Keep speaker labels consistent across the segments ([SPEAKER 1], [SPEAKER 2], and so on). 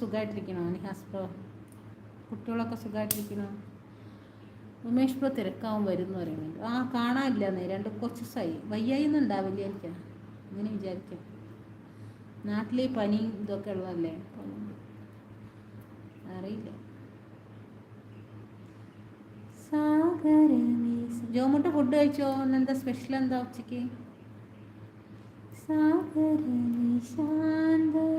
[SPEAKER 1] സുഖമായിട്ടിരിക്കണോ Nihas bro കുട്ടികളൊക്കെ സുഖമായിട്ടിരിക്കണോ Umesh bro തിരക്കാവും വരും എന്ന് പറയുന്നുണ്ട്. ആ കാണാനില്ല നേ രണ്ട് കുറച്ച് ദിവസമായി. വയ്യായി ഉണ്ടാവില്ല എനിക്ക്? അങ്ങനെ വിചാരിക്കാം. നാട്ടിലെ പനി ഇതൊക്കെ ഉള്ളതല്ലേ? അറിയില്ല. ജോമുട്ട് ഫുഡ് കഴിച്ചോ? എന്താ സ്പെഷ്യൽ എന്താ ഉച്ചയ്ക്ക്? സാഗരമേ ശാന്തമാകണേ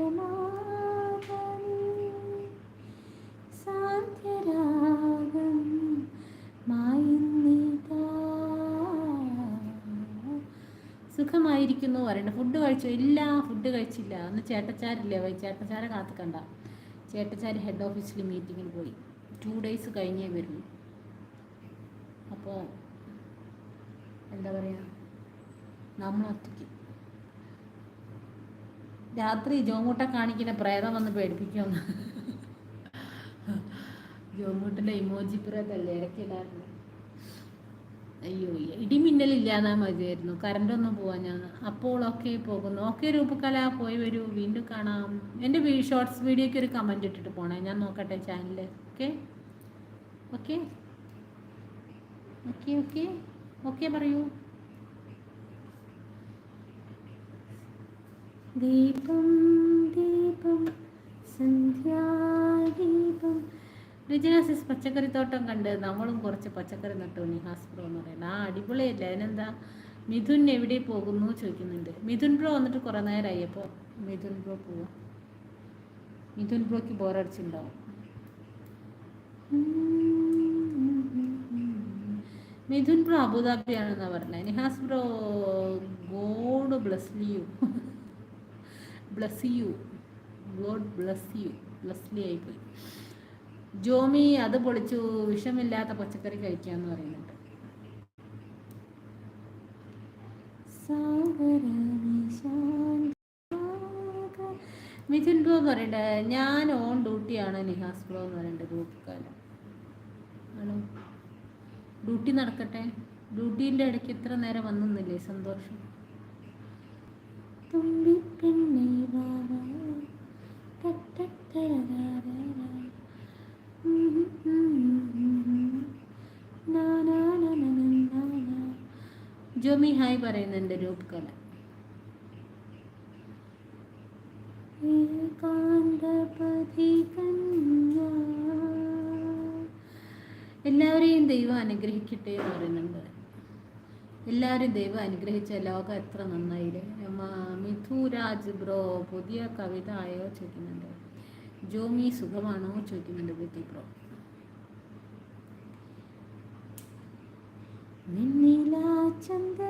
[SPEAKER 1] സുഖമായിരിക്കുന്നു പറയണ്ട ഫുഡ് കഴിച്ചോ? ഇല്ല ഫുഡ് കഴിച്ചില്ല. അന്ന് ചേട്ടച്ചാരില്ലേ? പോയി ചേട്ടച്ചാരെ കാത്തുക്കണ്ട ചേട്ടച്ചാര് ഹെഡ് ഓഫീസിൽ മീറ്റിങ്ങിൽ പോയി. ടു ഡേയ്സ് കഴിഞ്ഞേ വരുള്ളൂ അപ്പോൾ എന്താ പറയുക നമ്മൾ ഒറ്റയ്ക്ക്. രാത്രി ജോമൂട്ട കാണിക്കുന്ന പ്രേതം വന്ന് പേടിപ്പിക്കുമെന്ന് ജോമൂട്ടിന്റെ ഇമോജി പ്രേതല്ലേ? ഇടയ്ക്കിടാറുണ്ട്. അയ്യോ ഇടിമിന്നലില്ലാതാ മതിയായിരുന്നു. കറണ്ടൊന്നും പോവാൻ ഞാൻ അപ്പോൾ ഓക്കെ പോകുന്നു. ഓക്കെ രൂപകല പോയി വരൂ. വീണ്ടും കാണാം. എന്റെ ഷോർട്സ് വീഡിയോക്ക് ഒരു കമന്റ് ഇട്ടിട്ട് പോണേ. ഞാൻ നോക്കട്ടെ ചാനലിൽ okay okay okay okay okay പറയൂ. ദീപം ദീപം സന്ധ്യാദീപം റിജിനാസിസ് പച്ചക്കറിത്തോട്ടം കണ്ട് നമ്മളും കുറച്ച് പച്ചക്കറി നട്ടു നിഹാസ് ബ്രോ എന്ന് പറയുന്നത് ആ അടിപൊളിയല്ല അതിനെന്താ? മിഥുൻ എവിടെ പോകുന്നു ചോദിക്കുന്നുണ്ട്. മിഥുൻ ബ്രോ വന്നിട്ട് കുറേ നേരമായി അപ്പോൾ മിഥുൻ ബ്രോ പോവാം. മിഥുൻ ബ്രോക്ക് ബോറടിച്ചിട്ടുണ്ടാവും മിഥുൻ ബ്രോ അബുദാബിയാണെന്നാണ് പറഞ്ഞത് Nihas bro God bless you bless you. God bless you. Blesslee ആയിപ്പോയി ജോമി അത് പൊളിച്ചു വിഷമില്ലാത്ത പച്ചക്കറി കഴിക്കാന്ന് പറയുന്നുണ്ട്. മിഥുൻ ബ്രോ എന്ന് പറയണ്ടേ ഞാൻ ഓൺ ഡ്യൂട്ടിയാണ് നിഹാസ് ബ്രോ എന്ന് പറയണ്ടേ ഗ്രൂപ്പ് കാലം ആണോ? ഡ്യൂട്ടി നടക്കട്ടെ. ഡ്യൂട്ടീന്റെ ഇടയ്ക്ക് ഇത്ര നേരം വന്നില്ലേ സന്തോഷം? തുമ്പിപ്പെണ്ണേ വാവാ ജോമി ഹായ് പറയുന്നുണ്ട് രൂപ് കല എല്ലാവരെയും ദൈവം അനുഗ്രഹിക്കട്ടെ എന്ന് പറയുന്നുണ്ട്. എല്ലാവരും ദൈവം അനുഗ്രഹിച്ച ലോകം എത്ര നന്നായില്ലേ? മിഥുരാജ് ബ്രോ പുതിയ കവിത ആയോ ചോദിക്കുന്നുണ്ട്. ജോമി സുഖമാണോ ചോദിക്കുന്നുണ്ട് ബിത്തി ബ്രോ. വെണ്ണിലാ ചന്ദനക്കിണ്ണം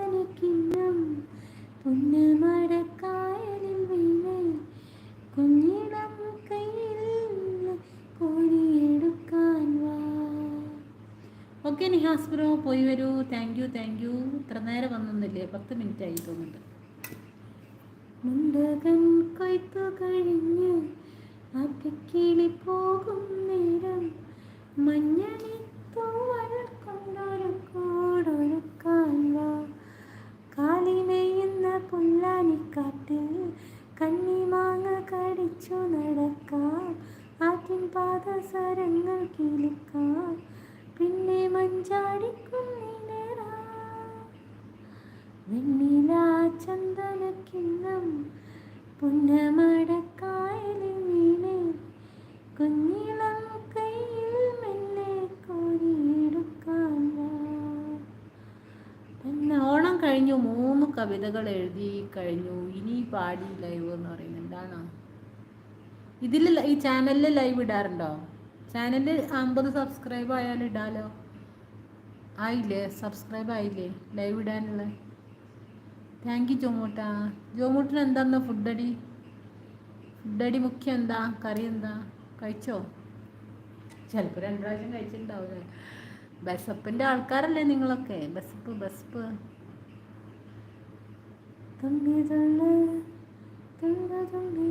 [SPEAKER 1] ഓക്കെ നിഹാസ് ബ്രോ പോയി വരൂ. താങ്ക് യു താങ്ക് യു ഇത്ര നേരം വന്നൊന്നില്ലേ പത്ത് മിനിറ്റ് ആയി തോന്നുന്നുണ്ട്. മുണ്ടകൻ കൊയ്ത്തു കഴിഞ്ഞ് അപ്പിക്കിളി പോകും നേരം. കണ്ണിമാങ്ങ കടിച്ചു നടക്കാം. ആറ്റിൻ പാദസരങ്ങൾ കിളിക്കാം. പിന്നെ മഞ്ചാടിക്കുന്നിലേറാ വെണ്ണില ചന്ദനക്കിണ്ണം പുന്നമടക്കായലിൽ മീനെ കുഞ്ഞിളം കയ്യിൽ മെല്ലെ കോരിയെടുക്കാൻ. പിന്നെ ഓണം കഴിഞ്ഞു. മൂന്ന് കവിതകൾ എഴുതി കഴിഞ്ഞു. ഇനി പാടി ലൈവ് എന്ന് പറയുന്നത്. എന്താണ്? ഇതിൽ ഈ ചാനലിൽ ലൈവ് ഇടാറുണ്ടോ? ചാനലിൽ അമ്പത് സബ്സ്ക്രൈബ് ആയാലും ഇടാലോ? ആയില്ലേ? സബ്സ്ക്രൈബ് ആയില്ലേ? ലൈവ് ഇടാനുള്ള. Thank you ജോമൂട്ട. ജോമൂട്ടിന് എന്താന്ന് ഫുഡടി? ഫുഡടി മുഖ്യം എന്താ? കറി എന്താ? കഴിച്ചോ? ചിലപ്പോൾ രണ്ട് പ്രാവശ്യം കഴിച്ചിട്ടുണ്ടാവില്ലേ ബസപ്പിന്റെ ആൾക്കാരല്ലേ നിങ്ങളൊക്കെ. ബസപ്പ് ബസപ്പ്. തുമ്പി തുള്ളി തുമ്പ തുമ്പി